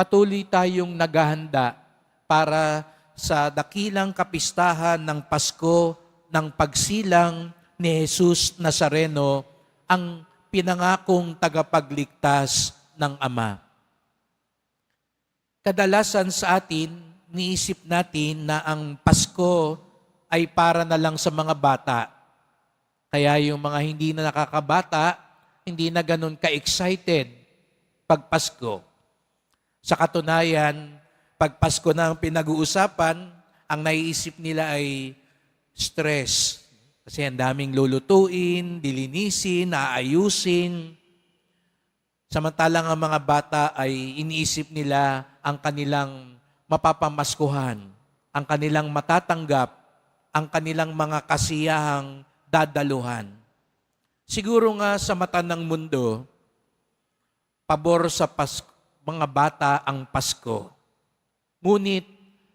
patuloy tayong naghahanda para sa dakilang kapistahan ng Pasko ng pagsilang ni Jesus Nazareno, ang pinangakong tagapagligtas ng Ama. Kadalasan sa atin, niisip natin na ang Pasko ay para na lang sa mga bata. Kaya yung mga hindi na nakakabata, hindi na ganun ka-excited pag Pasko. Sa katunayan, pag Pasko na ang pinag-uusapan, ang naiisip nila ay stress. Kasi ang daming lulutuin, dilinisin, aayusin. Samantalang ang mga bata ay iniisip nila ang kanilang mapapamaskuhan, ang kanilang matatanggap, ang kanilang mga kasiyahang dadaluhan. Siguro nga sa mata ng mundo, pabor sa Pas- mga bata ang Pasko. Ngunit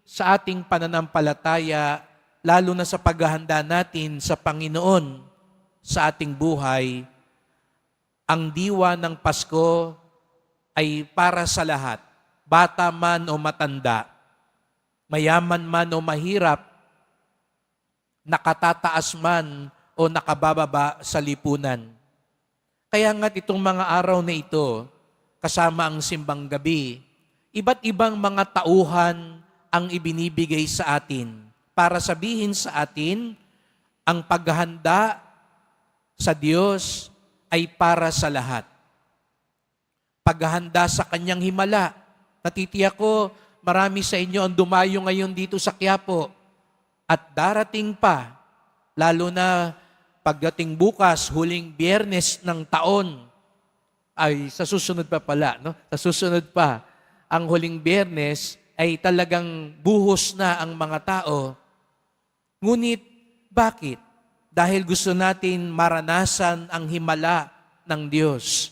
sa ating pananampalataya, lalo na sa paghahanda natin sa Panginoon sa ating buhay, ang diwa ng Pasko ay para sa lahat, bata man o matanda, mayaman man o mahirap, nakatataas man o nakabababa sa lipunan. Kaya nga itong mga araw na ito, kasama ang simbang gabi, iba't ibang mga tauhan ang ibinibigay sa atin para sabihin sa atin ang paghahanda sa Diyos ay para sa lahat. Paghahanda sa kanyang himala. Natitiyak ko, marami sa inyo ang dumayo ngayon dito sa Quiapo at darating pa, lalo na pagdating bukas, huling biyernes ng taon, ay sa susunod pa pala, no? Sa susunod pa, ang huling biyernes ay talagang buhos na ang mga tao. Ngunit, bakit? Dahil gusto natin maranasan ang himala ng Diyos.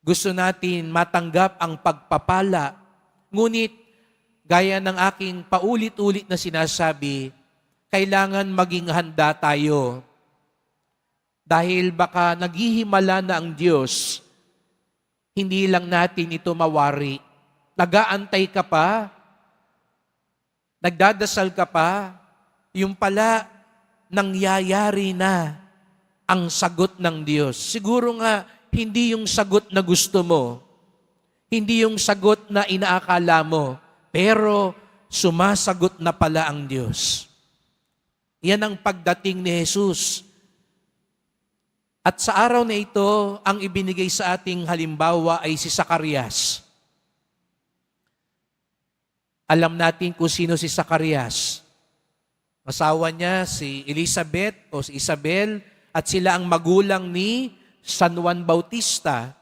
Gusto natin matanggap ang pagpapala. Ngunit, gaya ng aking paulit-ulit na sinasabi, kailangan maging handa tayo. Dahil baka naghihimala na ang Diyos, hindi lang natin ito mawari. Nagaantay ka pa, nagdadasal ka pa, yung pala nangyayari na ang sagot ng Diyos. Siguro nga, hindi yung sagot na gusto mo, hindi yung sagot na inaakala mo, pero sumasagot na pala ang Diyos. Yan ang pagdating ni Jesus. At sa araw na ito, ang ibinigay sa ating halimbawa ay si Sakarias. Alam natin kung sino si Sakarias. Asawa niya si Elizabeth o si Isabel at sila ang magulang ni San Juan Bautista.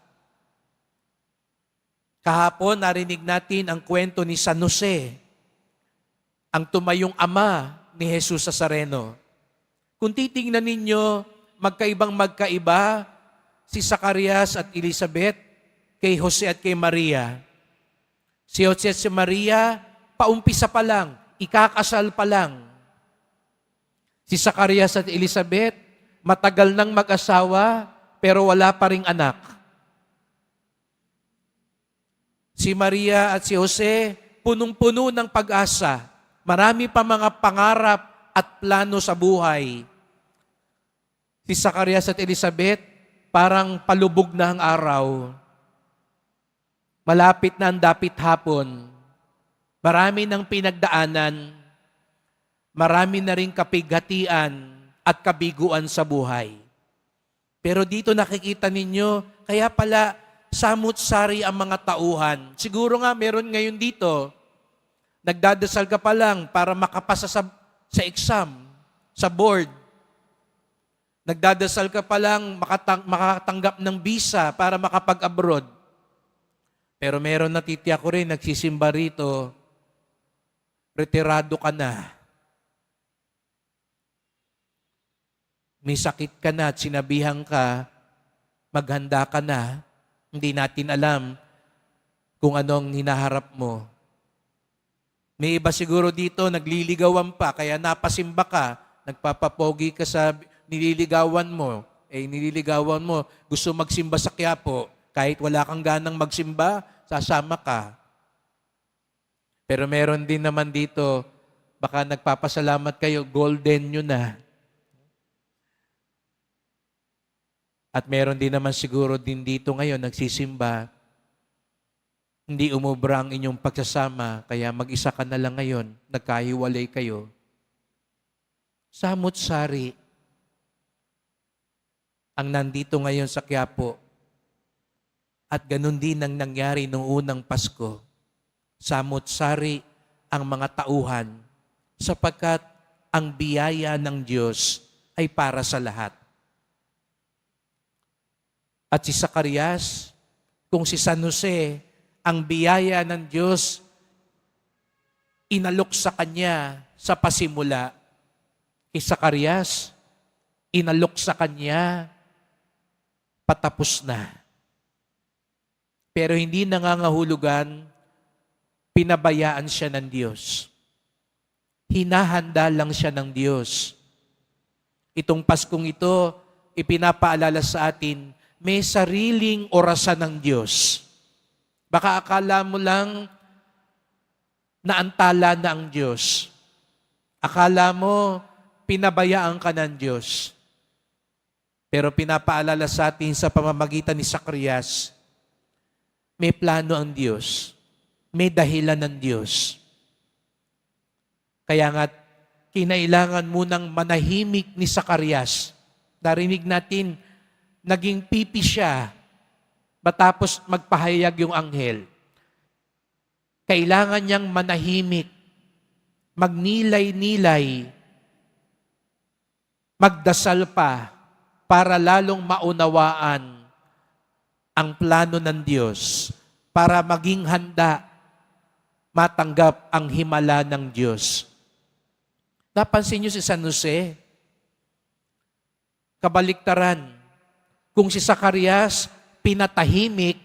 Kahapon narinig natin ang kwento ni San Jose, ang tumayong ama ni Jesus Nazareno. Kung titingnan ninyo, magkaibang magkaiba si Zacarias at Elizabeth kay Jose at kay Maria. Si Jose at si Maria, paumpisa pa lang, ikakasal pa lang. Si Zacarias at Elizabeth, matagal nang mag-asawa, pero wala pa ring anak. Si Maria at si Jose, punong-puno ng pag-asa. Marami pa mga pangarap at plano sa buhay. Si Zacarias at Elizabeth, parang palubog na ang araw. Malapit na ang dapit hapon. Marami ng pinagdaanan. Marami na rin kapighatian at kabiguan sa buhay. Pero dito nakikita ninyo, kaya pala samut-sari ang mga tauhan. Siguro nga meron ngayon dito, nagdadasal ka pa lang para makapasa sa, sa exam, sa board. Nagdadasal ka pa lang makatang, makatanggap ng visa para makapag-abroad. Pero meron natitiyak ko rin, nagsisimba rito, retirado ka na. May sakit ka na at sinabihan ka, maghanda ka na, hindi natin alam kung anong hinaharap mo. May iba siguro dito, nagliligawan pa, kaya napasimba ka, nagpapapogi ka sa nililigawan mo, eh nililigawan mo, gusto magsimba sa Quiapo, kahit wala kang ganang magsimba, sasama ka. Pero meron din naman dito, baka nagpapasalamat kayo, golden nyo na. At meron din naman siguro din dito ngayon, nagsisimba, hindi umubra ang inyong pagsasama, kaya mag-isa ka na lang ngayon, nagkahiwalay kayo. Samot-sari ang nandito ngayon sa Quiapo. At ganun din ang nangyari noong unang Pasko. Samot-sari ang mga tauhan sapagkat ang biyaya ng Diyos ay para sa lahat. At si Zacarias, kung si San Jose, ang biyaya ng Diyos, inalok sa kanya sa pasimula. Kay Zacarias, inalok sa kanya, patapos na. Pero hindi nangangahulugan, pinabayaan siya ng Diyos. Hinahanda lang siya ng Diyos. Itong Paskong ito, ipinapaalala sa atin, may sariling orasan ng Diyos. Baka akala mo lang naantala na ang Diyos. Akala mo pinabayaan ka ng Diyos. Pero pinapaalala sa atin sa pamamagitan ni Zacarias, may plano ang Diyos. May dahilan ng Diyos. Kaya nga, kinailangan munang manahimik ni Zacarias. Narinig natin, naging pipi siya matapos magpahayag yung anghel. Kailangan niyang manahimik, magnilay-nilay, magdasal pa para lalong maunawaan ang plano ng Diyos para maging handa matanggap ang himala ng Diyos. Napansin niyo si San Jose? Kabaliktaran. Kung si Zacarias pinatahimik,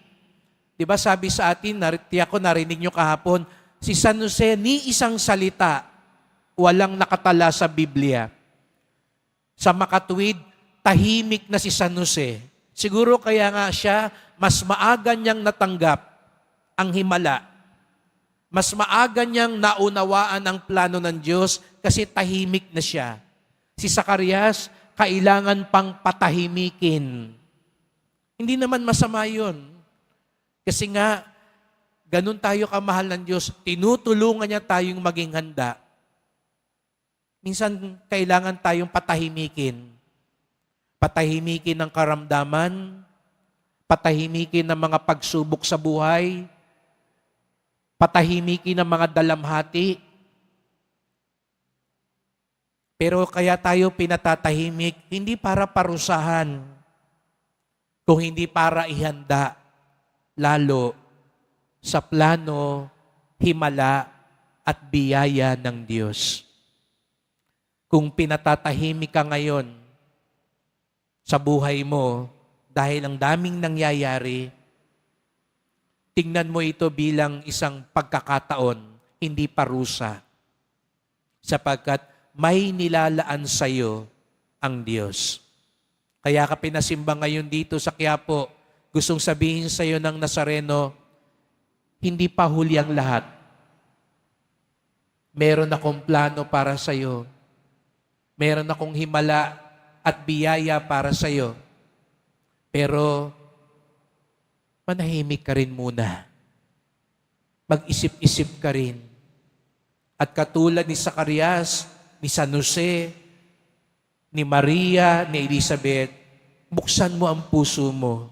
di ba sabi sa atin, nariti ako, narinig niyo kahapon, si San Jose ni isang salita, walang nakatala sa Biblia. Sa makatuwid, tahimik na si San Jose. Siguro kaya nga siya, mas maaga niyang natanggap ang himala. Mas maaga niyang naunawaan ang plano ng Diyos kasi tahimik na siya. Si Zacarias, kailangan pang patahimikin. Hindi naman masama yun. Kasi nga, ganun tayo kamahal ng Diyos, tinutulungan niya tayong maging handa. Minsan, kailangan tayong patahimikin. Patahimikin ng karamdaman, patahimikin ng mga pagsubok sa buhay, patahimikin ng mga dalamhati. Pero kaya tayo pinatatahimik, hindi para parusahan, kung hindi para ihanda, lalo sa plano, himala, at biyaya ng Diyos. Kung pinatatahimik ka ngayon sa buhay mo dahil ang daming nangyayari, tingnan mo ito bilang isang pagkakataon, hindi parusa. Sapagkat may nilalaan sa iyo ang Diyos. Kaya ka pinasimba ngayon dito sa Quiapo, gustong sabihin sa iyo ng Nazareno, hindi pa huli ang lahat. Meron akong plano para sa iyo. Meron akong himala at biyaya para sa iyo. Pero manahimik ka rin muna. Mag-isip-isip ka rin. At katulad ni Zacarias, ni San Jose, ni Maria, ni Elizabeth, buksan mo ang puso mo.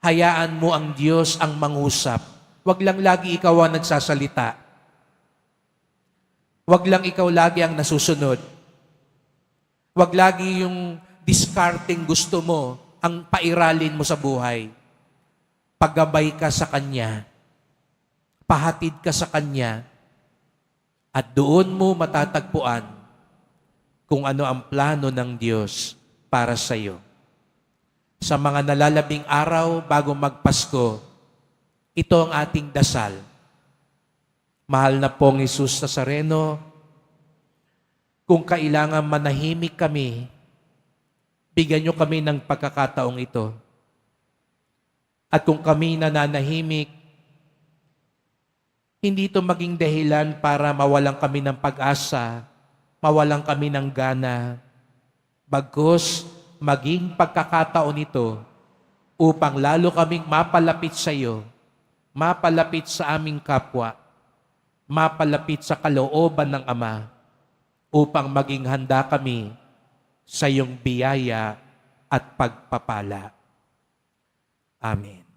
Hayaan mo ang Diyos ang mangusap. Huwag lang lagi ikaw ang nagsasalita. Huwag lang ikaw lagi ang nasusunod. Huwag lagi yung discarding gusto mo ang pairalin mo sa buhay. Paggabay ka sa Kanya. Pahatid ka sa Kanya. At doon mo matatagpuan kung ano ang plano ng Diyos para sa iyo. Sa mga nalalabing araw bago magpasko, ito ang ating dasal. Mahal na pong Isus Nazareno, kung kailangan manahimik kami, bigyan nyo kami ng pagkakataong ito. At kung kami nananahimik, Hindi ito maging dahilan para mawalan kami ng pag-asa, mawalan kami ng gana. Bagkus, maging pagkakataon ito upang lalo kaming mapalapit sa iyo, mapalapit sa aming kapwa, mapalapit sa kalooban ng Ama, upang maging handa kami sa iyong biyaya at pagpapala. Amen.